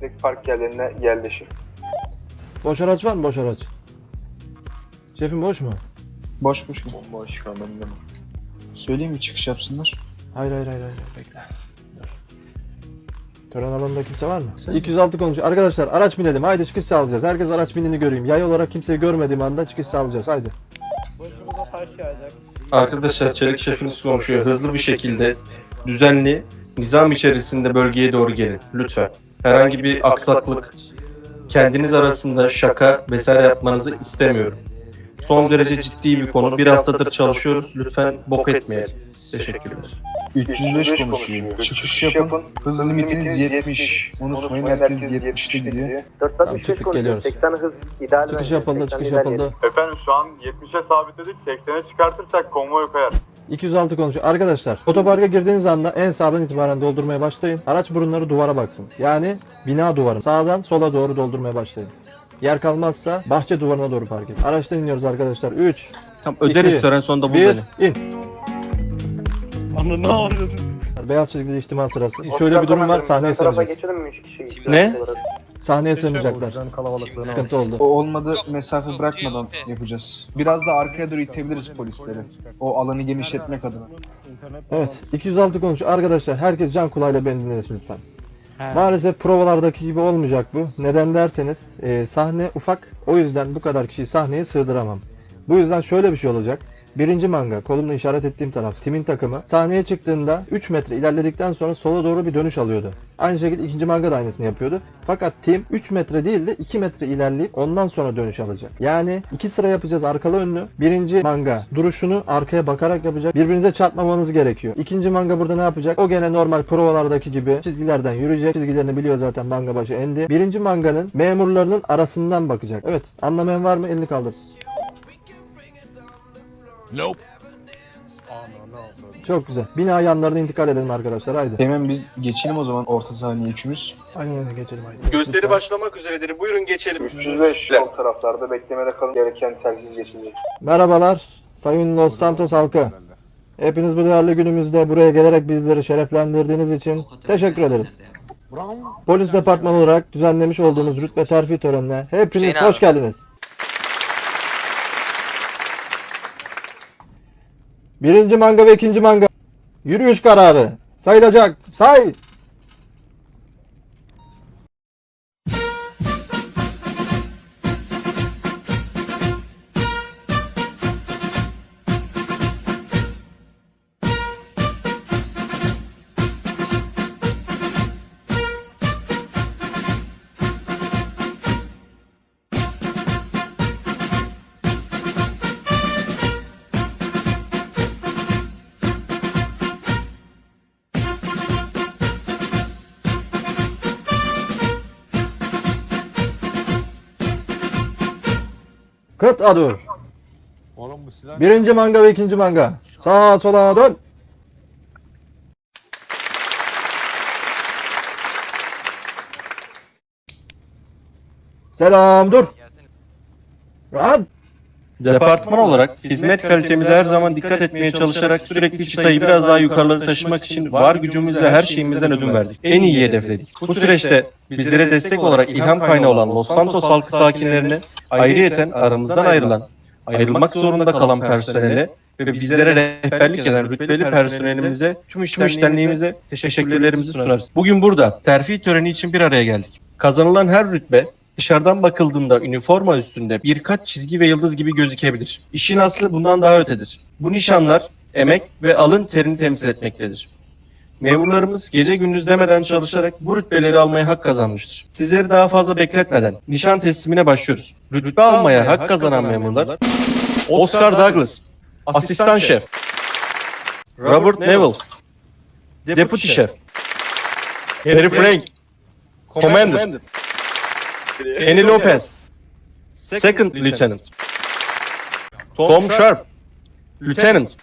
Direkt park yerlerine yerleşin. Boş araç var mı boş araç? Şefim boş mu? Boş boş. Bomboş mı? Söyleyeyim mi çıkış yapsınlar? Hayır hayır hayır hayır bekle. Tören alanında kimse var mı? 206 konuşuyor. Arkadaşlar araç binelim. Haydi çıkış sağlayacağız. Herkes araç binini göreyim. Yay olarak kimseyi görmediğim anda çıkış sağlayacağız. Haydi. Arkadaşlar Çelik şefiniz konuşuyor. Hızlı bir şekilde düzenli nizam içerisinde bölgeye doğru gelin lütfen. Herhangi bir aksaklık, kendiniz arasında şaka vesaire yapmanızı istemiyorum. Son derece ciddi bir konu. Bir haftadır çalışıyoruz. Lütfen bok etmeyelim. Teşekkürler. 305 konuşuyor. Çıkış yapın. Hız limitiniz 70. Unutmayın herkes 70'te gidiyor. Tamam, çıktık, geliyoruz. 80 hız ideal Çıkış yapıldı, 80 çıkış yapıldı. Efendim şu an 70'e sabitledik. 80'e çıkartırsak konvoy kayar. 206 konuşuyor. Arkadaşlar otoparka girdiğiniz anda en sağdan itibaren doldurmaya başlayın. Araç burunları duvara baksın. Yani bina duvarı. Sağdan sola doğru doldurmaya başlayın. Yer kalmazsa bahçe duvarına doğru park edin. Araçtan iniyoruz arkadaşlar. 3, Tam öderiz İki, tören sonunda bul 1, beni. in. Beyaz çizgili içtima sırası. Şöyle bir durum var. Sahneye sığınacağız. geçelim mi üç kişi? Ne? Sahneye sığınacaklar. Sıkıntı oldu. O olmadı mesafe bırakmadan yapacağız. Biraz da arkaya doğru itebiliriz polisleri. O alanı genişletmek adına. Evet. 206 konuşuyor. Arkadaşlar herkes can kulağıyla beni dinlesin lütfen. Maalesef provalardaki gibi olmayacak bu. Neden derseniz e, sahne ufak. O yüzden bu kadar kişiyi sahneye sığdıramam. Bu yüzden şöyle bir şey olacak. Birinci manga kolumla işaret ettiğim taraf timin takımı sahneye çıktığında 3 metre ilerledikten sonra sola doğru bir dönüş alıyordu. Aynı şekilde ikinci manga da aynısını yapıyordu. Fakat tim 3 metre değil de 2 metre ilerleyip ondan sonra dönüş alacak. Yani iki sıra yapacağız arkalı önlü. Birinci manga duruşunu arkaya bakarak yapacak. Birbirinize çarpmamanız gerekiyor. İkinci manga burada ne yapacak? O gene normal provalardaki gibi çizgilerden yürüyecek. Çizgilerini biliyor zaten manga başı endi. Birinci manganın memurlarının arasından bakacak. Evet anlamayan var mı? Elini kaldırsın. Çok güzel. Bina yanlarına intikal edelim arkadaşlar haydi. Hemen biz geçelim o zaman orta saniye üçümüz. Aynen öyle geçelim haydi. Gösteri Lütfen. başlamak üzeredir. Buyurun geçelim. 305 sol taraflarda beklemede kalın. Gereken tercih geçilecek. Merhabalar Sayın Los Santos halkı. Hepiniz bu değerli günümüzde buraya gelerek bizleri şereflendirdiğiniz için teşekkür ederiz. Polis departmanı olarak düzenlemiş olduğumuz rütbe terfi törenine hepiniz hoş geldiniz. Birinci manga ve ikinci manga yürüyüş kararı sayılacak. Say. Kıt adur. Birinci manga ve ikinci manga. Sağa sola dön. Selam dur. Rahat. Departman olarak hizmet kalitemize her zaman dikkat etmeye çalışarak sürekli çıtayı biraz daha yukarılara taşımak için var gücümüzle her şeyimizden ödün verdik. En iyi hedefledik. Bu süreçte bizlere destek olarak ilham kaynağı olan Los Santos halkı sakinlerine ayrıyeten aramızdan ayrılan, ayrılmak zorunda kalan personele ve bizlere rehberlik eden rütbeli personelimize tüm iştenliğimize teşekkürlerimizi sunarız. Bugün burada terfi töreni için bir araya geldik. Kazanılan her rütbe dışarıdan bakıldığında üniforma üstünde birkaç çizgi ve yıldız gibi gözükebilir. İşin aslı bundan daha ötedir. Bu nişanlar emek ve alın terini temsil etmektedir. Memurlarımız gece gündüz demeden çalışarak bu rütbeleri almaya hak kazanmıştır. Sizleri daha fazla bekletmeden nişan teslimine başlıyoruz. Rütbe almaya hak kazanan memurlar Oscar Douglas, Asistan Şef, Robert Neville, Deputy Şef, Harry Frank, Commander, Kenny Lopez, Second Lieutenant, Tom Sharp, Lieutenant,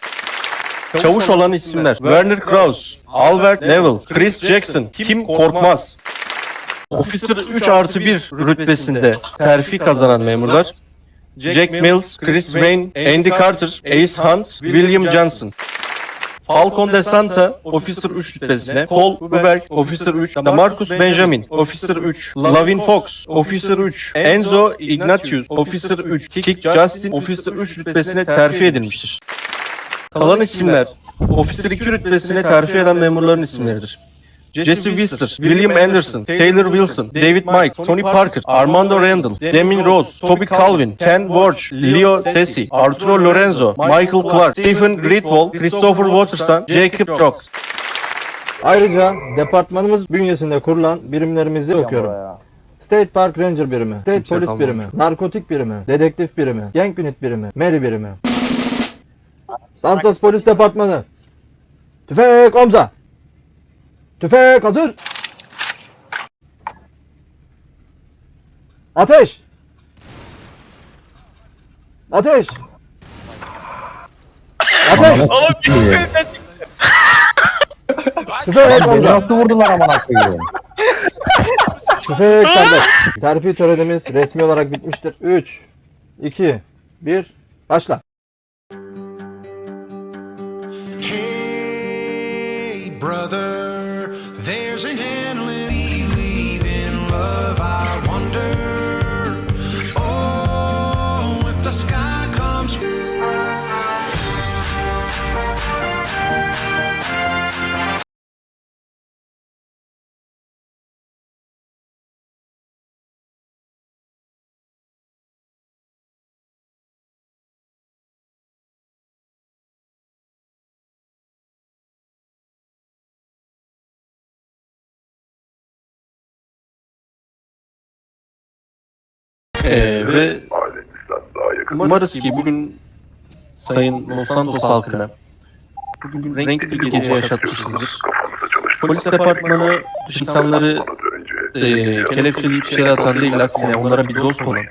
Çavuş olan isimler. Werner Krause, Albert Neville, Chris Jackson, Tim Korkmaz. Officer 3 artı 1 rütbesinde terfi kazanan memurlar. Jack Mills, Chris Wayne, Andy Carter, Ace Hunt, William Johnson. Falcon de Santa Officer 3 rütbesine, Paul Huberg Officer 3, Marcus Benjamin Officer 3, Lavin Fox Officer 3, Enzo Ignatius Officer 3, Tick Justin Officer 3 rütbesine terfi edilmiştir. Kalan isimler Officer 2 rütbesine terfi eden memurların isimleridir. Jesse Wister, William Anderson, Taylor Wilson, David Mike, Tony Parker, Armando Randall, Demin Rose, Toby Calvin, Ken Warch, Leo Sessi, Arturo Lorenzo, Michael Clark, Stephen Greatwall, Christopher Waterston, Jacob Jocks. Ayrıca departmanımız bünyesinde kurulan birimlerimizi okuyorum. State Park Ranger birimi, State Kimse Polis birimi, Narkotik birimi, Dedektif birimi, Gang Unit birimi, Meri birimi. Santos Polis Departmanı. Tüfek omza. Tüfek hazır. Ateş. Ateş. Ateş. Tüfek omza. Nasıl vurdular amına koyayım? Tüfek serbest. Terfi törenimiz resmi olarak bitmiştir. 3, 2, 1, başla. Hey, brother, there's an Ee, ve umarız ki bugün Sayın Los Santos halkına bugün renkli bir gece yaşatmışızdır. Polis departmanı insanları e, kelepçeleyip içeri atan değil aksine onlara bir dost olan,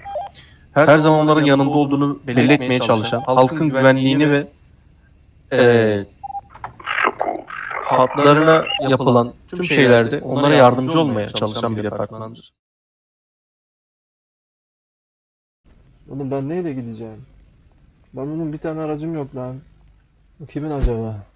her zaman onların yanında olduğunu belli etmeye çalışan, halkın güvenliğini ve e, hatlarına yapılan tüm şeylerde onlara yardımcı olmaya çalışan bir departmandır. Oğlum ben neyle gideceğim? Ben bunun bir tane aracım yok lan. Bu kimin acaba?